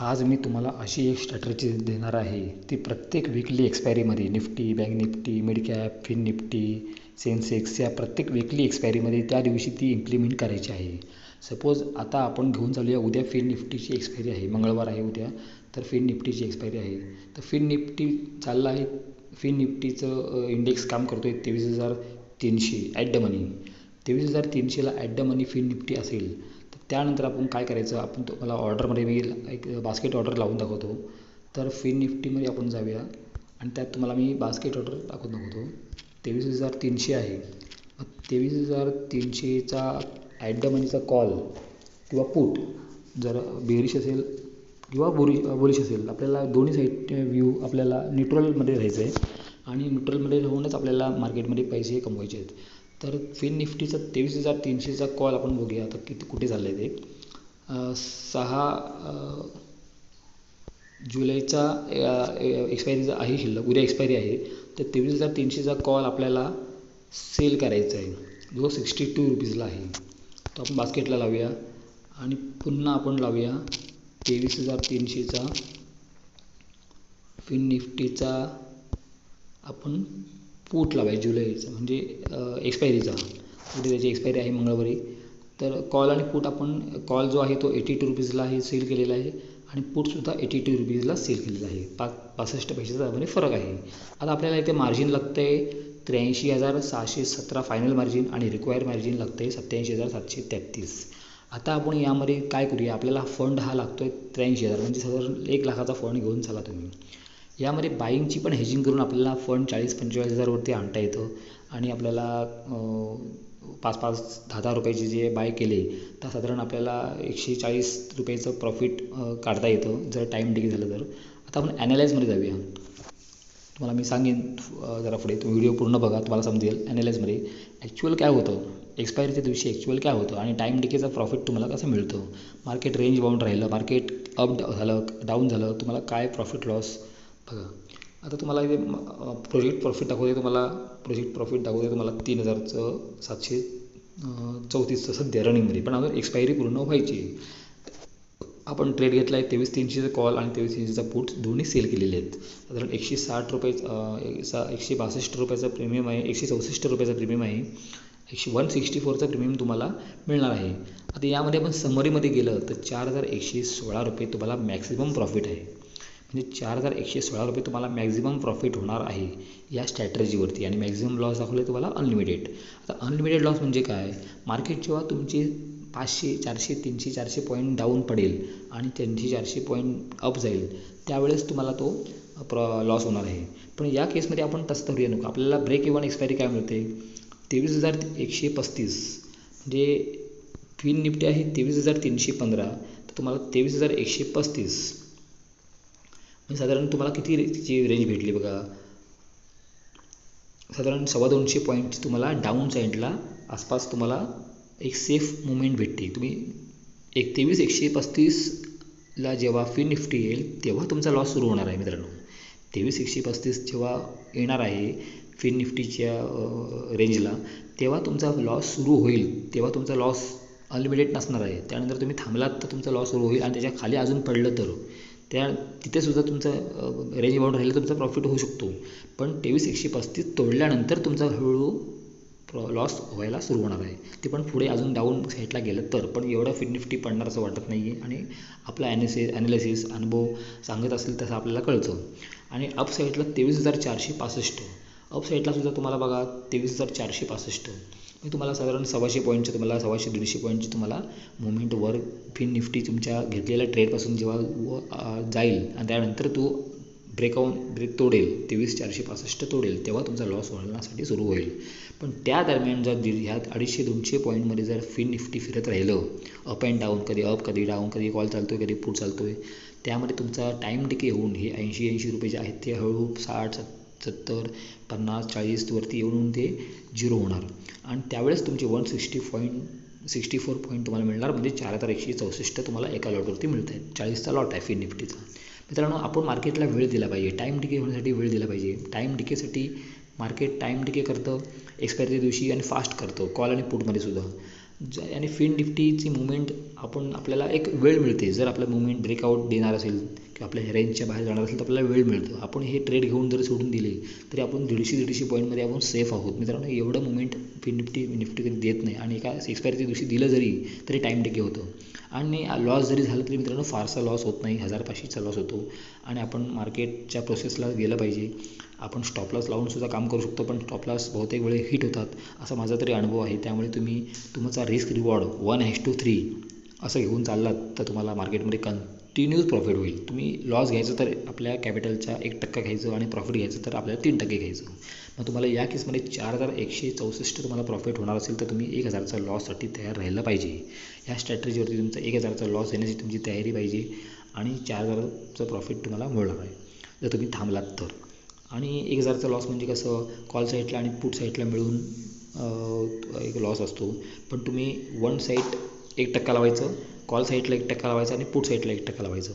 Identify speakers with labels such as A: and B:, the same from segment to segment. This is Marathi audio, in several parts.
A: आज मी तुम्हाला अशी एक स्ट्रॅटर्जी देणार आहे. ती प्रत्येक weekly एक्सपायरीमध्ये Nifty bank Nifty midcap fin Nifty Sensex या प्रत्येक विकली एक्सपायरीमध्ये त्या दिवशी ती इम्प्लिमेंट करायची आहे. सपोज आता आपण घेऊन चालूया उद्या फिन निफ्टीची एक्सपायरी आहे. मंगळवार आहे उद्या तर फिन निफ्टीची एक्सपायरी आहे. तर फिन निफ्टी चाललं आहे फिन निफ्टीचं इंडेक्स काम करतो आहे तेवीस हजार तीनशे ॲट द मनी तेवीस हजार तीनशेला at the money fin Nifty असेल. त्यानंतर आपण काय करायचं आपण तुम्हाला ऑर्डरमध्ये मी एक बास्केट ऑर्डर लावून दाखवतो. तर फिन निफ्टीमध्ये आपण जाऊया आणि त्यात तुम्हाला मी बास्केट ऑर्डर दाखवून दाखवतो. तेवीस हजार तीनशे आहे. तेवीस हजार तीनशेचा ॲट द मनीचा कॉल किंवा पुट जर बेरिश असेल किंवा बोरी बोलिश असेल आपल्याला दोन्ही साईड व्ह्यू आपल्याला न्यूट्रलमध्ये राहायचं आहे आणि न्यूट्रलमध्ये राहूनच आपल्याला मार्केटमध्ये पैसे कमवायचे आहेत तर फिन निफ्टीचा तेवीस हजार तीनशेचा कॉल आपण बघूया. आता किती कुठे झालं आहे ते सहा जुलैचा एक्सपायरीचा आहे शिल्लक. उद्या एक्सपायरी आहे. तर तेवीस हजार तीनशेचा कॉल आपल्याला सेल करायचा आहे. जो सिक्स्टी टू रुपीजला आहे. तो आपण बास्केटला लावूया. आणि पुन्हा आपण लावूया तेवीस हजार तीनशेचा फिन निफ्टीचा आपण पूट लावायचं जुलैचा म्हणजे एक्सपायरीचा उद्या त्याची एक्सपायरी आहे मंगळवारी. तर कॉल आणि पूट आपण कॉल जो आहे तो एटी टू रुपीजला आहे सेल केलेला आहे. आणि पूटसुद्धा एटी टू रुपीजला सेल केलेला आहे. पाच पासष्ट पैशाचा त्यामध्ये फरक आहे. आता आपल्याला इथे मार्जिन लागतं आहे त्र्याऐंशी हजार सहाशे सतरा फायनल मार्जिन आणि रिक्वायर मार्जिन लागतं आहे सत्त्याऐंशी हजार सातशे तेहतीस. आता आपण यामध्ये काय करूया? आपल्याला फंड हा लागतो आहे त्र्याऐंशी हजार म्हणजे साधारण एक लाखाचा फंड घेऊन चला तुम्ही. यामध्ये बाईंगची पण हेजिंग करून आपल्याला फंड चाळीस पंचेचाळीस हजारवरती आणता येतं. आणि आपल्याला पाच पाच दहा दहा रुपयाचे जे बाय केले तर साधारण आपल्याला एकशे चाळीस रुपयाचं प्रॉफिट काढता येतं जर टाईम डिके झालं तर. आता आपण ॲनालाइजमध्ये जाऊया. तुम्हाला मी सांगेन जरा पुढे. तो व्हिडिओ पूर्ण बघा तुम्हाला समजेल ॲनालाइजमध्ये ॲक्च्युअल काय होतं? एक्सपायरीच्या दिवशी ॲक्च्युअल काय होतं? आणि टाईम डिकेचा प्रॉफिट तुम्हाला कसं मिळतं? मार्केट रेंज बाउंड राहिलं मार्केट अप झालं डाऊन झालं तुम्हाला काय प्रॉफिट लॉस बघा. आता तुम्हाला इथे प्रोजेक्ट प्रॉफिट दाखवते तुम्हाला. प्रोजेक्ट प्रॉफिट दाखवते तुम्हाला तीन हजारचं सातशे चौतीसचं सध्या रनिंगमध्ये पण अजून एक्सपायरी पूर्ण व्हायची आपण ट्रेड घेतला आहे तेवीस तीनशेचा कॉल आणि तेवीस तीनशेचा पुट दोन्ही सेल केलेले आहेत. साधारण एकशे साठ रुपये एकशे बासष्ट रुपयाचा प्रीमियम आहे एकशे चौसष्ट रुपयाचा प्रीमियम आहे. एकशे वन सिक्स्टी फोरचा प्रीमियम तुम्हाला मिळणार आहे. आता यामध्ये आपण समरीमध्ये गेलं तर चार हजार एकशे सोळा रुपये तुम्हाला मॅक्सिमम प्रॉफिट आहे. म्हणजे चार हजार एकशे सोळा रुपये तुम्हाला मॅक्झिमम प्रॉफिट होणार आहे या स्ट्रॅटर्जीवरती आणि मॅक्झिमम लॉस दाखवले तुम्हाला अनलिमिटेड आता अनलिमिटेड लॉस म्हणजे काय? मार्केट जेव्हा तुमची पाचशे चारशे तीनशे चारशे पॉईंट डाऊन पडेल आणि तीनशे चारशे पॉईंट अप जाईल त्यावेळेस तुम्हाला तो प्र लॉस होणार आहे. पण या केसमध्ये आपण तसं धरूया नको. आपल्याला ब्रेक इव्हन एक्सपायरी काय मिळते? तेवीस हजार एकशे पस्तीस. म्हणजे फिन निफ्टी आहे तेवीस हजार तीनशे पंधरा तर तुम्हाला तेवीस हजार एकशे पस्तीस. साधारण तुम्हाला किती तिची रेंज भेटली बघा? साधारण सव्वा दोनशे पॉईंटची तुम्हाला डाऊन साईडला आसपास तुम्हाला एक सेफ मुवमेंट भेटते. तुम्ही एक तेवीस एकशे पस्तीसला जेव्हा फी निफ्टी येईल तेव्हा तुमचा लॉस सुरू होणार आहे मित्रांनो. तेवीस एकशे पस्तीस जेव्हा येणार आहे फिन निफ्टीच्या रेंजला तेव्हा तुमचा लॉस सुरू होईल. तेव्हा तुमचा लॉस अनलिमिटेड नसणार आहे. त्यानंतर तुम्ही थांबलात तर तुमचा लॉस सुरू होईल आणि त्याच्याखाली अजून पडलं तर. त्या तिथेसुद्धा तुमचं रेंज बाउंड राहिलं तुमचा प्रॉफिट होऊ शकतो. पण तेवीस एकशे पस्तीस तोडल्यानंतर तुमचा हळूहळू प्रॉ लॉस व्हायला सुरू होणार आहे. ते पण पुढे अजून डाऊन साईडला गेलं तर पण एवढं फिट निफ्टी पडणार असं वाटत नाही आहे आणि आपला ॲनिसि ॲनालिसिस अनुभव सांगत असेल तसं आपल्याला कळतं. आणि अप साईडला तेवीस हजार चारशे पासष्ट. अप साईडला सुद्धा तुम्हाला बघा तेवीस हजार चारशे पासष्ट. मी तुम्हाला साधारण सव्वाशे पॉईंटचं तुम्हाला सव्वाशे दीडशे पॉईंटचे तुम्हाला मुवमेंट वर फिन निफ्टी तुमच्या घेतलेल्या ट्रेडपासून जेव्हा जाईल आणि त्यानंतर तो ब्रेकआउन ब्रेक तोडेल तेवीस चारशे पासष्ट तोडेल तेव्हा तुमचा लॉस होण्यासाठी सुरू होईल. पण त्या दरम्यान जर दीड ह्या अडीचशे दोनशे पॉईंटमध्ये जर फिन निफ्टी फिरत राहिलं अप अँड डाऊन कधी अप कधी डाऊन कधी कॉल चालतो आहे कधी पुढ चालतो आहे त्यामध्ये तुमचा टाईम डिके होऊन हे ऐंशी ऐंशी रुपये जे आहेत ते हळूहळू साठ सत्तर सत्तर पन्नास चाळीसवरती येऊन ते झिरो होणार. आणि त्यावेळेस तुमचे one sixty point sixty four point तुम्हाला मिळणार म्हणजे चार हजार एकशे चौसष्ट तुम्हाला एका लॉटवरती मिळत आहे चाळीसचा लॉट आहे फिन निफ्टीचा मित्रांनो आपण मार्केटला वेळ दिला पाहिजे. टाईम डिके होण्यासाठी वेळ दिला पाहिजे. टाईम डिकेसाठी मार्केट टाईम डिके करतं एक्सपायरीच्या दिवशी आणि फास्ट करतं कॉल आणि पुटमध्ये सुद्धा. ज आणि फिन निफ्टीची मुवमेंट आपण आपल्याला एक वेळ मिळते. जर आपलं मुवमेंट ब्रेकआउट देणार असेल की आपल्या रेंजच्या बाहेर जाणार असेल तर आपल्याला वेळ मिळतो. आपण हे ट्रेड घेऊन जरी सोडून दिले तरी आपण दीडशे दीडशे पॉईंटमध्ये आपण सेफ आहोत. मित्रांनो एवढं मुवमेंट फिन निफ्टी निफ्टी कधी देत नाही. आणि एका एक्सपायरीच्या दिवशी दिलं जरी तरी टाईम टेके होतं. आणि लॉस जरी झालं तरी मित्रांनो फारसा लॉस होत नाही. हजार पाचशेचा लॉस होतो. आणि आपण मार्केटच्या प्रोसेसला गेलं पाहिजे. आपण स्टॉपलॉस लावूनसुद्धा लावून सुद्धा काम करू शकतो. पण स्टॉपलॉस बहुतेक वेळे हिट होतात असा माझा तरी अनुभव आहे. त्यामुळे तुम्ही तुमचा risk reward one hash two three असं घेऊन चाललात तर तुम्हाला मार्केटमध्ये कन कंटिन्यूज प्रॉफिट होईल. तुम्ही लॉस घ्यायचं तर आपल्या कॅपिटलचा एक टक्का घ्यायचं आणि प्रॉफिट घ्यायचं तर आपल्याला तीन टक्के घ्यायचं. मग तुम्हाला या केसमध्ये चार हजार एकशे चौसष्ट तुम्हाला प्रॉफिट होणार असेल तर तुम्ही एक हजारचा लॉससाठी तयार राहिलं पाहिजे. या स्ट्रॅटजीवरती तुमचा एक हजारचा लॉस येण्याची तुमची तयारी पाहिजे आणि चार हजारचं प्रॉफिट तुम्हाला मिळणार आहे. जर तुम्ही थांबलात तर. आणि एक हजारचा लॉस म्हणजे कसं? कॉल साईटला आणि पुट साईटला मिळून एक लॉस असतो. पण तुम्ही वन साईट एक टक्का लावायचं कॉल साईडला एक टक्का लावायचा आणि पुट साईडला एक टक्का लावायचं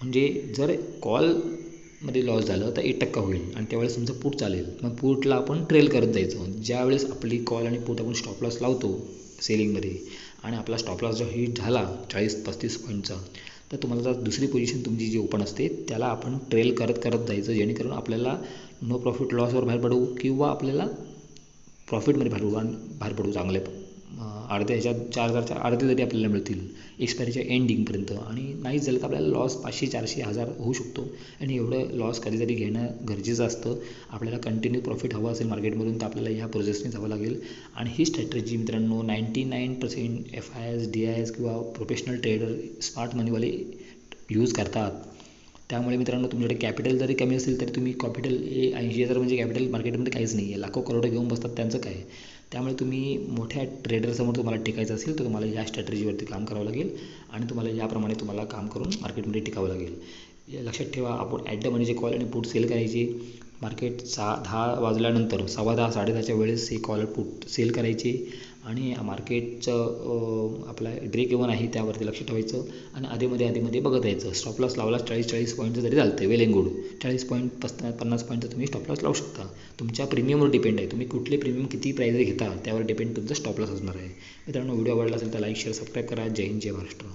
A: म्हणजे जर कॉलमध्ये लॉस झालं तर एक टक्का होईल. आणि त्यावेळेस तुमचं पुट चालेल. मग पुटला आपण ट्रेल करत जायचं. ज्यावेळेस आपली कॉल आणि पुट आपण स्टॉप लॉस लावतो सेलिंगमध्ये आणि आपला स्टॉप लॉस जो हिट झाला चाळीस पस्तीस पॉईंटचा तर तुम्हाला जर दुसरी पोझिशन तुमची जी ओपन असते त्याला आपण ट्रेल करत करत जायचं. जेणेकरून आपल्याला नो प्रॉफिट लॉसवर बाहेर पडू किंवा आपल्याला प्रॉफिटमध्ये बाहेर पडू आणि बाहेर पडू चांगले अर्ध्या ह्याच्यात चार हजारच्या अर्धे जरी आपल्याला मिळतील. एक्सपायरीच्या एंडिंगपर्यंत आणि नाहीच झालं तर आपल्याला लॉस पाचशे चारशे हजार होऊ शकतो. आणि एवढं लॉस कधीतरी घेणं गरजेचं असतं. आपल्याला कंटिन्यू प्रॉफिट हवं असेल मार्केटमधून तर आपल्याला ह्या प्रोसेसने जावं लागेल. आणि ही स्ट्रॅटजी मित्रांनो ninety nine percent F I S D I S किंवा प्रोफेशनल ट्रेडर स्मार्ट मनीवाले यूज करतात. त्यामुळे मित्रांनो तुमच्याकडे कॅपिटल जरी कमी असेल तरी तुम्ही कॅपिटल हे ऐंशी हजार म्हणजे कॅपिटल मार्केटमध्ये काहीच नाही आहे लाखो करोडं घेऊन बसतात त्यांचं काय? त्यामुळे तुम्ही मोठ्या ट्रेडरसमोर तुम्हाला टिकायचं असेल तर तुम्हाला या स्ट्रॅटजीवरती काम करावं लागेल आणि तुम्हाला याप्रमाणे तुम्हाला काम करून मार्केटमध्ये टिकावं लागेल. लक्षात ठेवा आपण ॲट द मनीचे कॉल आणि पुट सेल करायचे. मार्केट सहा दहा वाजल्यानंतर सव्वा दहा साडेदहाच्या वेळेस हे कॉल पुट सेल करायचे. आणि मार्केटचं आपला ब्रेक इवन आहे त्यावरती लक्ष ठेवायचं आणि आधीमध्ये आधीमध्ये बघत यायचं. स्टॉपलॉस लावला चाळीस चाळीस पॉईंटचं जरी चालतं वेल एंड गुड चाळीस पॉईंट पस पन्नास पॉईंटचं तुम्ही स्टॉपलॉस लावू शकता. तुमच्या प्रीमियमवर डिपेंड आहे. तुम्ही कुठले प्रीमियम किती प्राईज घेता त्यावर डिपेंड तुमचं स्टॉपलॉस असणार आहे. मित्रांनो व्हिडिओ आवडला असेल तर लाईक शेअर सबस्क्राईब करा. जय हिंद जय महाराष्ट्र.